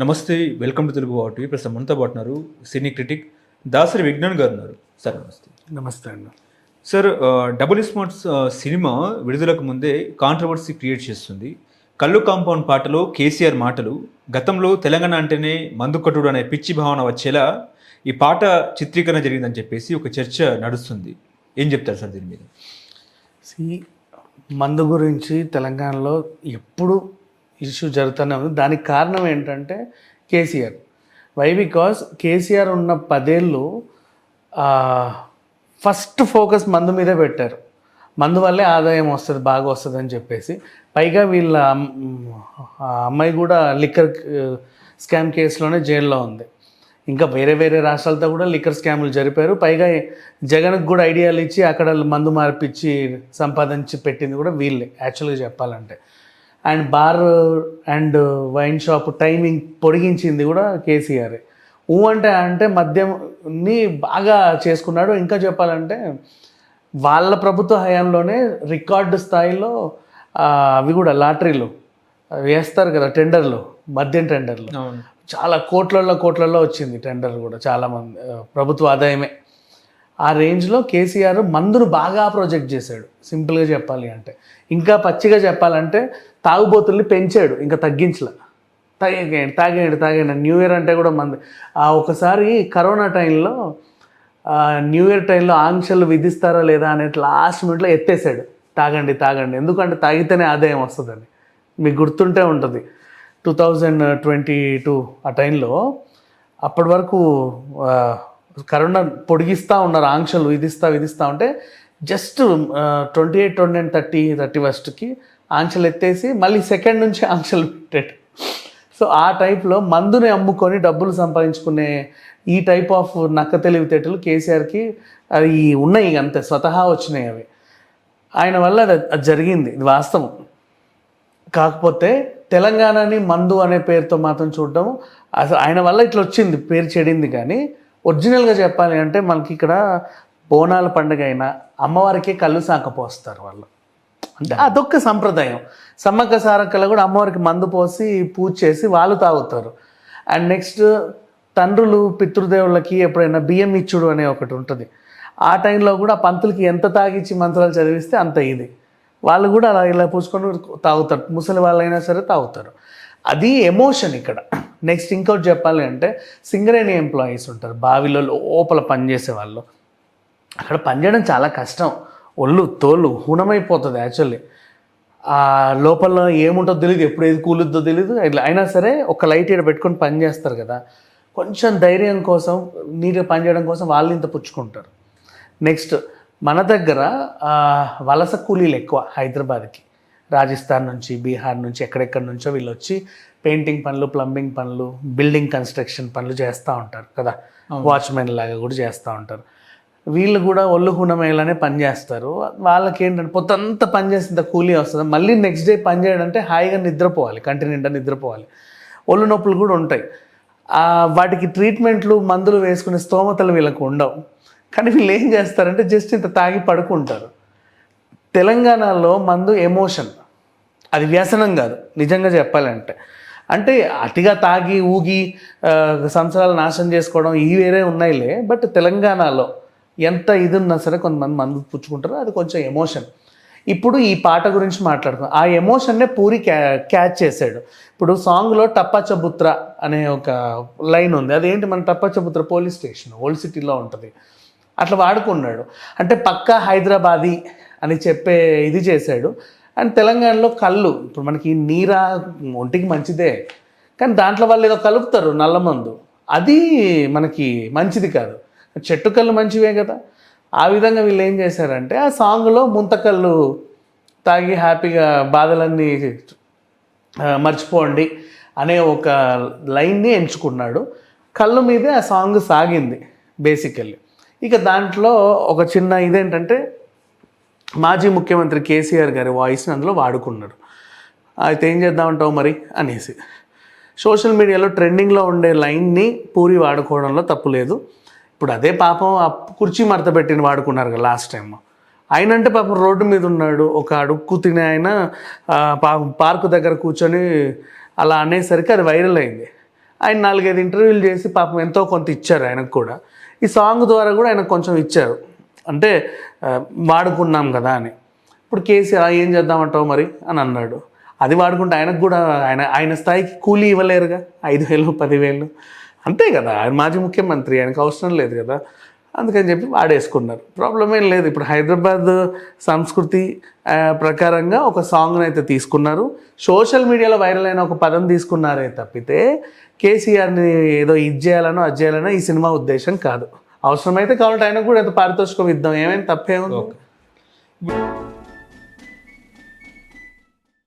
నమస్తే welcome to Telugu వాటి ప్రస్తుతం మనతో పాటు ఉన్నారు సినీ క్రిటిక్ దాసరి విజ్ఞాన్ గారు ఉన్నారు. సార్ నమస్తే. నమస్తే అండి. సార్ డబుల్ స్మార్ట్స్ సినిమా విడుదలకు ముందే కాంట్రవర్సీ క్రియేట్ చేస్తుంది. కళ్ళు కాంపౌండ్ పాటలో కేసీఆర్ మాటలు గతంలో తెలంగాణ అంటేనే మందుకట్టుడు అనే పిచ్చి భావన వచ్చేలా ఈ పాట చిత్రీకరణ జరిగిందని చెప్పేసి ఒక చర్చ నడుస్తుంది. ఏం చెప్తారు సార్ దీని మీద? సి మందు గురించి తెలంగాణలో ఎప్పుడు ఇష్యూ జరుగుతూనే ఉంది. దానికి కారణం ఏంటంటే కేసీఆర్. వై బికాస్ కేసీఆర్ ఉన్న పదేళ్ళు ఫస్ట్ ఫోకస్ మందు మీదే పెట్టారు. మందు వల్లే ఆదాయం వస్తుంది బాగా వస్తుంది అని చెప్పేసి. పైగా వీళ్ళ అమ్మాయి కూడా లిక్కర్ స్కామ్ కేసులోనే జైల్లో ఉంది. ఇంకా వేరే వేరే రాష్ట్రాలతో కూడా లిక్కర్ స్కాములు జరిపారు. పైగా జగన్కి కూడా ఐడియాలు ఇచ్చి అక్కడ మందు మార్పిచ్చి సంపాదించి పెట్టింది కూడా వీళ్ళే యాక్చువల్గా చెప్పాలంటే. And bar and wine shop timing పొడిగించింది కూడా కేసీఆర్. ఊ అంటే అంటే మద్యంని బాగా చేసుకున్నాడు. ఇంకా చెప్పాలంటే వాళ్ళ ప్రభుత్వ హయాంలోనే రికార్డు స్థాయిలో అవి కూడా లాటరీలు. వేస్తారు కదా టెండర్లు మద్యం టెండర్లు. చాలా కోట్లలో కోట్లలో వచ్చింది టెండర్ కూడా చాలా మంది ప్రభుత్వ ఆదాయమే. ఆ రేంజ్లో కేసీఆర్ మందును బాగా ప్రాజెక్ట్ చేశాడు. సింపుల్గా చెప్పాలి అంటే. ఇంకా పచ్చిగా చెప్పాలంటే తాగుబోతుల్ని పెంచాడు ఇంకా తగ్గించలే. తాగేయండి తాగేయండి తాగేయండి. న్యూ ఇయర్ అంటే కూడా మంది ఆ ఒకసారి కరోనా టైంలో న్యూ ఇయర్ టైంలో ఆంక్షలు విధిస్తారా లేదా అనే లాస్ట్ మినిట్లో ఎత్తేసాడు. తాగండి తాగండి. ఎందుకంటే తాగితేనే ఆదాయం వస్తుందని. మీకు గుర్తుంటే ఉంటుంది. టూ థౌజండ్ ట్వంటీ టూ ఆ టైంలో అప్పటి వరకు కరోనా పొడిగిస్తూ ఉన్నారు ఆంక్షలు విధిస్తా విధిస్తూ ఉంటే just twenty eight twenty nine thirty thirty ఫస్ట్కి ఆంక్షలు ఎత్తేసి మళ్ళీ సెకండ్ నుంచి ఆంక్షలు పెట్టాడు సో ఆ టైప్లో మందుని అమ్ముకొని డబ్బులు సంపాదించుకునే ఈ టైప్ ఆఫ్ నక్క తెలివితేటలు కేసీఆర్కి అవి ఉన్నాయి అంతే స్వతహా వచ్చినాయి అవి. ఆయన వల్ల అది అది జరిగింది ఇది వాస్తవం. కాకపోతే తెలంగాణని మందు అనే పేరుతో మాత్రం చూడడం అసలు ఆయన వల్ల ఇట్లా వచ్చింది పేరు చెడింది కానీ ఒరిజినల్గా చెప్పాలి అంటే మనకి ఇక్కడ బోనాల పండుగ అయినా అమ్మవారికే కళ్ళు సాకపోస్తారు వాళ్ళు. అంటే అదొక్క సంప్రదాయం. సమ్మక్క సారక్కలు కూడా అమ్మవారికి మందు పోసి పూజ చేసి వాళ్ళు తాగుతారు. అండ్ నెక్స్ట్ తండ్రులు పితృదేవులకి ఎప్పుడైనా బియ్యం ఇచ్చుడు అనే ఒకటి ఉంటుంది. ఆ టైంలో కూడా పంతులకి ఎంత తాగిచ్చి మంత్రాలు చదివిస్తే అంత ఇది. వాళ్ళు కూడా అలా ఇలా పూసుకొని తాగుతారు. ముసలి వాళ్ళైనా సరే తాగుతారు. అది ఎమోషన్ ఇక్కడ. నెక్స్ట్ ఇంకోటి చెప్పాలి అంటే సింగరేణి ఎంప్లాయీస్ ఉంటారు. బావిలో లోపల పనిచేసే వాళ్ళు. అక్కడ పనిచేయడం చాలా కష్టం. ఒళ్ళు తోలు హూనమైపోతుంది యాక్చువల్లీ ఆ లోపల ఏముంటుందో తెలియదు ఎప్పుడు ఏది కూలుద్దో తెలియదు ఇట్లా అయినా సరే ఒక లైట్ ఇక్కడ పెట్టుకొని పని చేస్తారు కదా. కొంచెం ధైర్యం కోసం నీట్గా పని చేయడం కోసం వాళ్ళు ఇంత పుచ్చుకుంటారు. నెక్స్ట్ మన దగ్గర వలస కూలీలు ఎక్కువ హైదరాబాద్కి. రాజస్థాన్ నుంచి బీహార్ నుంచి ఎక్కడెక్కడి నుంచో వీళ్ళు వచ్చి పెయింటింగ్ పనులు ప్లంబింగ్ పనులు బిల్డింగ్ కన్స్ట్రక్షన్ పనులు చేస్తూ ఉంటారు కదా. వాచ్మెన్ లాగా కూడా చేస్తూ ఉంటారు. వీళ్ళు కూడా ఒళ్ళు హుణమేలానే పని చేస్తారు. వాళ్ళకి ఏంటంటే పొత్తంతా పనిచేసింత కూలీ వస్తుంది. మళ్ళీ నెక్స్ట్ డే పని చేయడంటే హాయిగా నిద్రపోవాలి. కంటి నిండా నిద్రపోవాలి. ఒళ్ళు నొప్పులు కూడా ఉంటాయి. వాటికి ట్రీట్మెంట్లు మందులు వేసుకునే స్తోమతలు వీళ్ళకు ఉండవు. కానీ వీళ్ళు ఏం చేస్తారంటే జస్ట్ ఇంత తాగి పడుకుంటారు. తెలంగాణలో మందు ఎమోషన్ అది వ్యసనం కాదు. నిజంగా చెప్పాలంటే. అంటే అతిగా తాగి ఊగి సంవత్సరాలు నాశనం చేసుకోవడం ఈ వేరే ఉన్నాయిలే. బట్ తెలంగాణలో ఎంత ఇది ఉన్నా సరే కొంతమంది మందు పుచ్చుకుంటారు. అది కొంచెం ఎమోషన్ ఇప్పుడు ఈ పాట గురించి మాట్లాడుకుందాం. ఆ ఎమోషన్నే పూరి క్యా క్యాచ్ చేశాడు. ఇప్పుడు సాంగ్లో టప్పాచబుత్ర అనే ఒక లైన్ ఉంది. అదేంటి? మన టప్పాచబుత్ర పోలీస్ స్టేషన్ ఓల్డ్ సిటీలో ఉంటుంది. అట్లా వాడుకున్నాడు. అంటే పక్కా హైదరాబాదీ అని చెప్పే ఇది చేశాడు. అండ్ తెలంగాణలో కళ్ళు. ఇప్పుడు మనకి నీరా ఒంటికి మంచిదే. కానీ దాంట్లో వాళ్ళు ఏదో కలుపుతారు నల్ల మందు అది మనకి మంచిది కాదు. చెట్టుకల్లు మంచివే కదా. ఆ విధంగా వీళ్ళు ఏం చేశారంటే ఆ సాంగ్లో ముంతకళ్ళు తాగి హ్యాపీగా బాధలన్నీ మర్చిపోండి అనే ఒక లైన్ని ఎంచుకున్నాడు. కళ్ళు మీదే ఆ సాంగ్ సాగింది బేసికల్లీ. ఇక దాంట్లో ఒక చిన్న ఇదేంటంటే మాజీ ముఖ్యమంత్రి కేసీఆర్ గారి వాయిస్ని అందులో వాడుకున్నారు. అయితే ఏం చేద్దామంటావు మరి? అనేసి. సోషల్ మీడియాలో ట్రెండింగ్లో ఉండే లైన్ని పూరి వాడుకోవడంలో తప్పు లేదు. ఇప్పుడు అదే పాపం ఆ కుర్చీ మడత పెట్టిన వాడుకున్నారు కదా లాస్ట్ టైం ఆయన అంటే పాపం రోడ్డు మీద ఉన్నాడు. ఒక అడుక్కు తినే ఆయన పాపం పార్కు దగ్గర కూర్చొని అలా అనేసరికి అది వైరల్ అయింది. ఆయన నాలుగైదు ఇంటర్వ్యూలు చేసి పాపం ఎంతో కొంత ఇచ్చారు ఆయనకు కూడా. ఈ సాంగ్ ద్వారా కూడా ఆయనకు కొంచెం ఇచ్చారు. అంటే వాడుకున్నాం కదా అని. ఇప్పుడు కేసీఆర్ ఏం చేద్దామంటావు మరి అని అన్నాడు. అది వాడుకుంటే ఆయనకు కూడా ఆయన ఆయన స్థాయికి కూలీ ఇవ్వలేరుగా? ఐదు వేలు పదివేలు. అంతే కదా. ఆయన మాజీ ముఖ్యమంత్రి ఆయనకు అవసరం లేదు కదా. అందుకని చెప్పి వాడేసుకున్నారు. ప్రాబ్లం ఏం లేదు. ఇప్పుడు హైదరాబాద్ సంస్కృతి ప్రకారంగా ఒక సాంగ్ని అయితే తీసుకున్నారు. సోషల్ మీడియాలో వైరల్ అయిన ఒక పదం తీసుకున్నారే తప్పితే కేసీఆర్ని ఏదో ఇది చేయాలనో అది చేయాలనో ఈ సినిమా ఉద్దేశం కాదు. అవసరమైతే కావాలంటే ఆయనకు కూడా ఎంత పారితోషికం ఇద్దాం. ఏమైనా తప్పేముంది